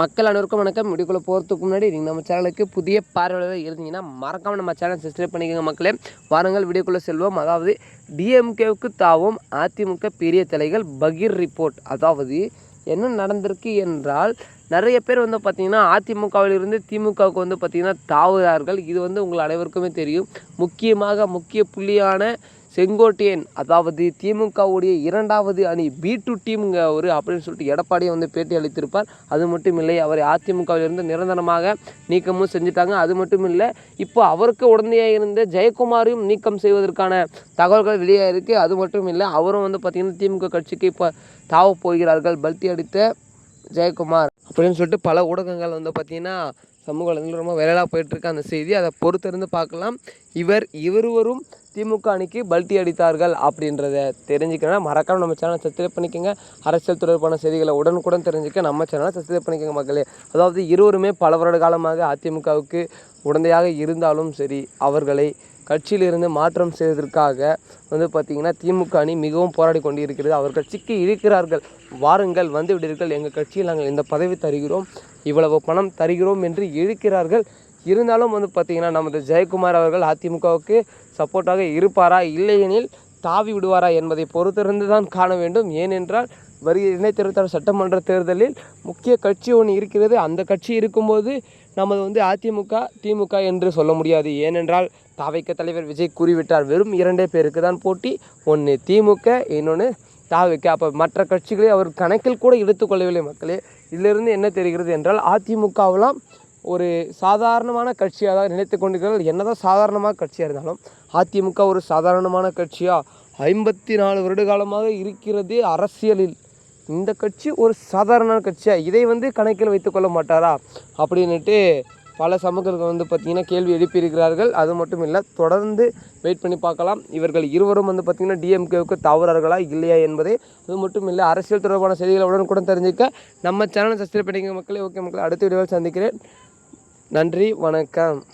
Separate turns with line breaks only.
மக்கள் அனைவருக்கும் வணக்கம். வீடியோக்குள்ளே போகிறதுக்கு முன்னாடி நீங்கள் நம்ம சேனலுக்கு புதிய பார்வையாளர்கள் இருந்தீங்கன்னா மறக்காமல் நம்ம சேனல் சப்ஸ்கிரைப் பண்ணிக்கோங்க மக்களே. வாருங்கள் வீடியோக்குள்ளே செல்வோம். அதாவது டிஎம்கேவுக்கு தாவும் அதிமுக பெரிய தலைகள் பகீர் ரிப்போர்ட் அதாவது என்ன நடந்திருக்கு என்றால் நிறைய பேர் வந்து பார்த்திங்கன்னா அதிமுகவிலிருந்து திமுகவுக்கு வந்து பார்த்திங்கன்னா தாவுகிறார்கள். இது வந்து உங்கள் அனைவருக்குமே தெரியும். முக்கியமாக முக்கிய புள்ளியான செங்கோட்டையன் அதாவது திமுகவுடைய இரண்டாவது அணி பி டு டீம்ங்க ஒரு அப்படின்னு சொல்லிட்டு எடப்பாடியை வந்து பேட்டி அளித்திருப்பார். அது மட்டும் இல்லை அவரை அதிமுகவிலிருந்து நிரந்தரமாக நீக்கமும் செஞ்சுட்டாங்க. அது மட்டும் இல்லை இப்போ அவருக்கு உடனடியாக இருந்த ஜெயக்குமாரையும் நீக்கம் செய்வதற்கான தகவல்கள் வெளியாக இருக்குது அது மட்டும் இல்லை அவரும் வந்து பார்த்திங்கன்னா திமுக கட்சிக்கு இப்போ தாவ போகிறார்கள். பல்ட்டி அடித்த ஜெயக்குமார் அப்படின்னு சொல்லிட்டு பல ஊடகங்கள் வந்து பார்த்திங்கன்னா சமூக வலைதளத்தில் ரொம்ப விரலாக போயிட்டுருக்கு அந்த செய்தி. அதை பொறுத்திருந்து பார்க்கலாம். இவர் இருவரும் திமுக அணிக்கு பல்ட்டி அடித்தார்கள் அப்படின்றத தெரிஞ்சுக்கணும் மறக்காமல் நம்ம சேனலை சப்ஸ்கிரைப் பண்ணிக்கோங்க. அரசியல் தொடர்பான செய்திகளை உடனுக்குடன் தெரிஞ்சுக்க நம்ம சேனலை சப்ஸ்கிரைப் பண்ணிக்கோங்க மக்களே. அதாவது இருவருமே பல வருட காலமாக அதிமுகவுக்கு உடந்தையாக இருந்தாலும் சரி அவர்களை கட்சியிலிருந்து மாற்றம் செய்வதற்காக வந்து பார்த்திங்கன்னா திமுக அணி மிகவும் போராடி கொண்டு இருக்கிறது அவர்கள் சிக்கி இருக்கிறார்கள். வாருங்கள் வந்து விடுவீர்கள். எங்கள் கட்சியில் நாங்கள் இந்த பதவி தருகிறோம். இவ்வளவு பணம் தருகிறோம் என்று இழுக்கிறார்கள். இருந்தாலும் வந்து பார்த்திங்கன்னா நமது ஜெயக்குமார் அவர்கள் அதிமுகவுக்கு சப்போர்ட்டாக இருப்பாரா? இல்லையெனில் தாவி விடுவாரா என்பதை பொறுத்திருந்து தான் காண வேண்டும். ஏனென்றால் வருகிற இணைத்திருத்தார் சட்டமன்ற தேர்தலில் முக்கிய கட்சி ஒன்று இருக்கிறது. அந்த கட்சி இருக்கும்போது நமது வந்து அதிமுக திமுக என்று சொல்ல முடியாது. ஏனென்றால் தாவைக்க தலைவர் விஜய் கூறிவிட்டார். வெறும் இரண்டே பேருக்கு தான் போட்டி. ஒன்று திமுக இன்னொன்று தாவைக்க. அப்போ மற்ற கட்சிகளை அவர் கணக்கில் கூட எடுத்துக்கொள்ளவில்லை மக்களே. இதிலிருந்து என்ன தெரிகிறது என்றால் அதிமுகவெல்லாம் ஒரு சாதாரணமான கட்சியாக தான் நினைத்து கொண்டிருக்கிறார்கள். என்னதான் சாதாரணமாக கட்சியாக இருந்தாலும் அதிமுக ஒரு சாதாரணமான கட்சியாக ஐம்பத்தி நாலு வருட காலமாக இருக்கிறது அரசியலில். இந்த கட்சி ஒரு சாதாரண கட்சியாக இதை வந்து கணக்கில் வைத்துக்கொள்ள மாட்டாரா? அப்படின்னுட்டு பல சமூகங்கள் வந்து பார்த்திங்கன்னா கேள்வி எழுப்பியிருக்கிறார்கள். அது மட்டும் இல்லை தொடர்ந்து வெயிட் பண்ணி பார்க்கலாம். இவர்கள் இருவரும் வந்து பார்த்திங்கன்னா டிஎம்கேவுக்கு தவறார்களா இல்லையா என்பதை அது மட்டும் இல்லை அரசியல் தொடர்பான செய்திகளை உடனுக்குடன் தெரிஞ்சுக்க நம்ம சேனலை சப்ஸ்கிரைப் பண்ணிக்க மக்களே. ஓகே மக்களை அடுத்த வீடியோவில் சந்திக்கிறேன். நன்றி வணக்கம்.